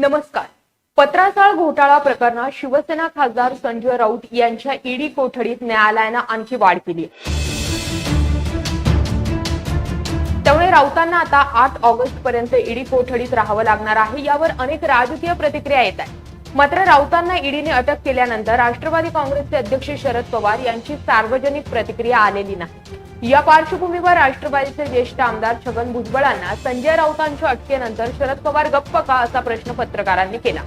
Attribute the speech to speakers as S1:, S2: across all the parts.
S1: नमस्कार. पत्राचाळ घोटाळा प्रकरणात शिवसेना खासदार संजय राऊत यांच्या ईडी कोठडीत न्यायालयानं आणखी वाढ केली त्यामुळे राऊतांना आता आठ ऑगस्ट पर्यंत ईडी कोठडीत राहावं लागणार आहे. यावर अनेक राजकीय प्रतिक्रिया येत आहेत. मात्र राऊतांना ईडीने अटक केल्यानंतर राष्ट्रवादी काँग्रेसचे अध्यक्ष शरद पवार यांची सार्वजनिक प्रतिक्रिया आलेली नाही. या पार्श्वभूमीवर राष्ट्रवादीचे ज्येष्ठ आमदार छगन भुजबळांना संजय राऊतांच्या अटकेनंतर शरद पवार गप्प का असा प्रश्न पत्रकारांनी केला.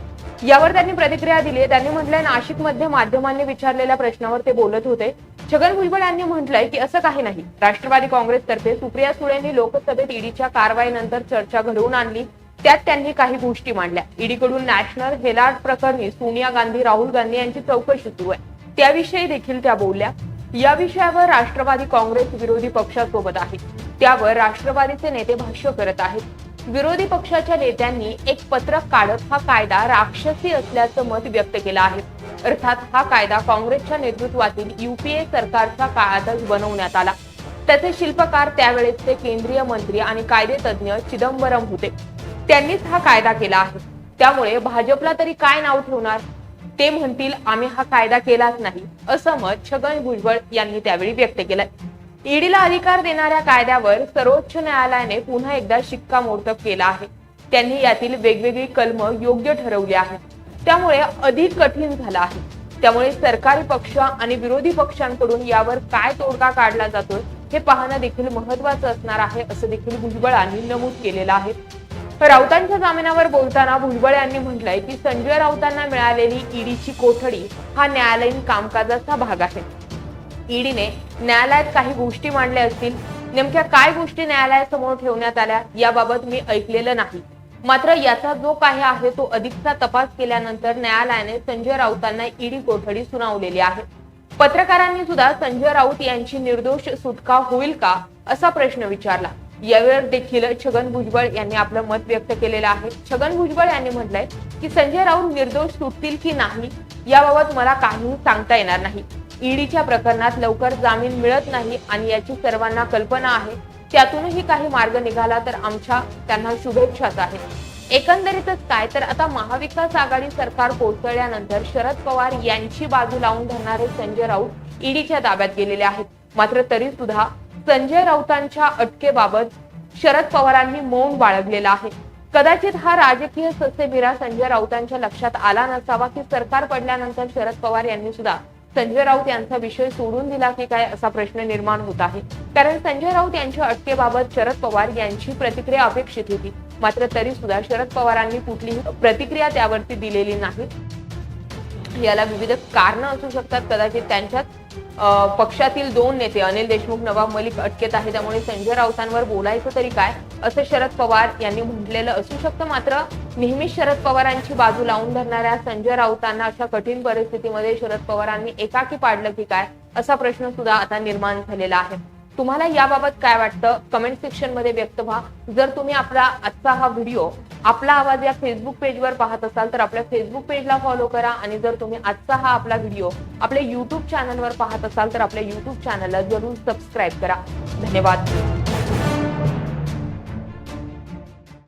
S1: यावर त्यांनी प्रतिक्रिया दिली. त्यांनी म्हटलंय नाशिकमध्ये माध्यमांनी विचारलेल्या प्रश्नावर ते बोलत होते. छगन भुजबळ यांनी म्हटलंय की असं काही नाही. राष्ट्रवादी काँग्रेसतर्फे सुप्रिया सुळेंनी लोकसभेत ईडीच्या कारवाईनंतर चर्चा घडवून आणली. त्यात त्यांनी काही गोष्टी मांडल्या. ईडीकडून नॅशनल हेलार्ड प्रकरणी सोनिया गांधी राहुल गांधी यांची चौकशी सुरू आहे. त्याविषयी देखील त्या बोलल्या. या विषयावर राष्ट्रवादी काँग्रेस विरोधी पक्षासोबत आहे. त्यावर राष्ट्रवादीचे नेते भाष्य करत आहेत. विरोधी पक्षाच्या नेत्यांनी एक पत्रक काढत हा कायदा राक्षसी असल्याचं मत व्यक्त केलं आहे. अर्थात हा कायदा काँग्रेसच्या नेतृत्वातील युपीए सरकारच्या काळातच बनवण्यात आला. त्याचे शिल्पकार त्यावेळेसचे केंद्रीय मंत्री आणि कायदेतज्ञ चिदंबरम होते. त्यांनीच हा कायदा केला आहे. त्यामुळे भाजपला तरी काय नाव ठेवणार? ते म्हणतील आम्ही हा कायदा केलाच नाही. असं मत छगन भुजबळ यांनी त्यावेळी व्यक्त केलं ईडीला अधिकार देणाऱ्या कायद्यावर सर्वोच्च न्यायालयाने पुन्हा एकदा शिक्कामोर्तब केला आहे. त्यांनी यातील वेगवेगळी कलम योग्य ठरवली आहेत. त्यामुळे अधिक कठीण झालं आहे. त्यामुळे सरकारी पक्ष आणि विरोधी पक्षांकडून यावर काय तोडगा काढला जातोय हे पाहणं देखील महत्वाचं असणार आहे असं देखील भुजबळांनी नमूद केलेलं आहे. राऊतांच्या जामिनावर बोलताना भुजबळ यांनी म्हटलंय की संजय राऊतांना मिळालेली ईडीची कोठडी हा न्यायालयीन कामकाजाचा भाग आहे. ईडीने न्यायालयात काही गोष्टी मांडल्या असतील नेमक्या काय गोष्टी न्यायालयासमोर ठेवण्यात आल्या याबाबत मी ऐकलेलं नाही. मात्र याचा जो काही आहे तो अधिकचा तपास केल्यानंतर न्यायालयाने संजय राऊतांना ईडी कोठडी सुनावलेली आहे. पत्रकारांनी सुद्धा संजय राऊत यांची निर्दोष सुटका होईल का असा प्रश्न विचारला. यावर देखील छगन भुजबळ यांनी आपलं मत व्यक्त केलेलं आहे. छगन भुजबळ यांनी म्हटलंय की संजय राऊत निर्दोष सुटतील की नाही याबाबत मला काहीही सांगता येणार नाही. ईडीच्या प्रकरणात लवकर जामीन मिळत नाही आणि याची सर्वांना कल्पना आहे. त्यातूनही काही मार्ग निघाला तर आमच्या त्यांना शुभेच्छाच आहेत एकंदरीतच काय तर आता महाविकास आघाडी सरकार कोसळल्यानंतर शरद पवार यांची बाजू लावून धरणारे संजय राऊत ईडीच्या ताब्यात गेलेले आहेत. मात्र तरी सुद्धा संजय राऊतांच्या अटकेबाबत शरद पवारांनी मौन बाळगलेला आहे. कदाचित हा राजकीय ससेमिरा संजय राऊतांच्या लक्षात आला नसावा की सरकार पडल्यानंतर शरद पवार यांनी सुद्धा संजय राऊत यांचा विषय सोडून दिला की काय असा प्रश्न निर्माण होत आहे. कारण संजय राऊत यांच्या अटकेबाबत शरद पवार यांची प्रतिक्रिया अपेक्षित होती. मात्र तरी सुद्धा शरद पवारांनी कुठलीही प्रतिक्रिया त्यावरती दिलेली नाही. याला विविध कारण असू शकतात. कदाचित त्यांच्याच पक्षातील दोन नेते अनिल देशमुख नवाब मलिक अटकेत आहे त्यामुळे संजय राऊतांवर बोलायचं तरी काय? असं शरद पवार यांनी म्हटलेलं असू शकतं मात्र नेहमीच शरद पवारांची बाजू लावून धरणाऱ्या संजय राऊतांना अशा कठीण परिस्थितीमध्ये शरद पवारांनी एकाकी पाडलं की काय? असा प्रश्न सुद्धा आता निर्माण झालेला आहे. तुम्हाला याबाबत काय वाटतं? कमेंट सेक्शनमध्ये व्यक्त व्हा. जर तुम्ही आपला आजचा हा व्हिडिओ आपला आवाज या फेसबुक पेजवर पाहत असाल तर आपल्या फेसबुक पेजला फॉलो करा. आणि जर तुम्ही आजचा हा आपला व्हिडिओ आपल्या युट्यूब चॅनलवर पाहत असाल तर आपल्या युट्यूब चॅनलला जरूर सबस्क्राईब करा. धन्यवाद.